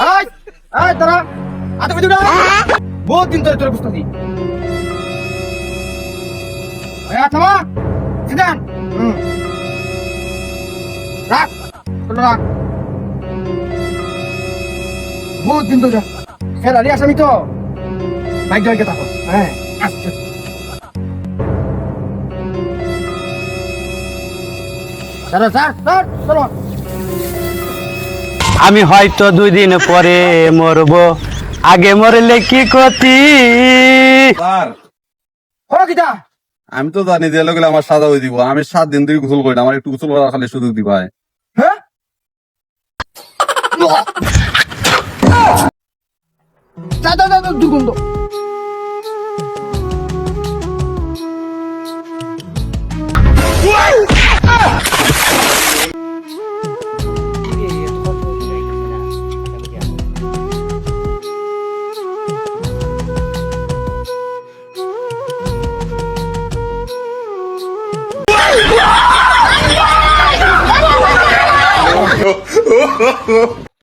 এই এই তোরা আতে দিডা বহুত দিন ধরে তোরা বুঝতাছি এই আতমা সিদান হুম। রাখ। তোরা রাখ। বহুত দিন ধরে। খেলারি আসামি তো। বাইক জয়কে থাকো হ্যাঁ আচ্ছা চলো স্যার স্যার চলো। আমি হয়তো দুই দিন পরে মরবো। আগে মরলে কি ক্ষতি? আমি তো জানি যে লোক আমার সাদা হয়ে দিব। আমি সাত দিন ধরে গুসল করি আমার একটু গুসল করা খালি সুযোগ দিবাই হ্যাঁ よ。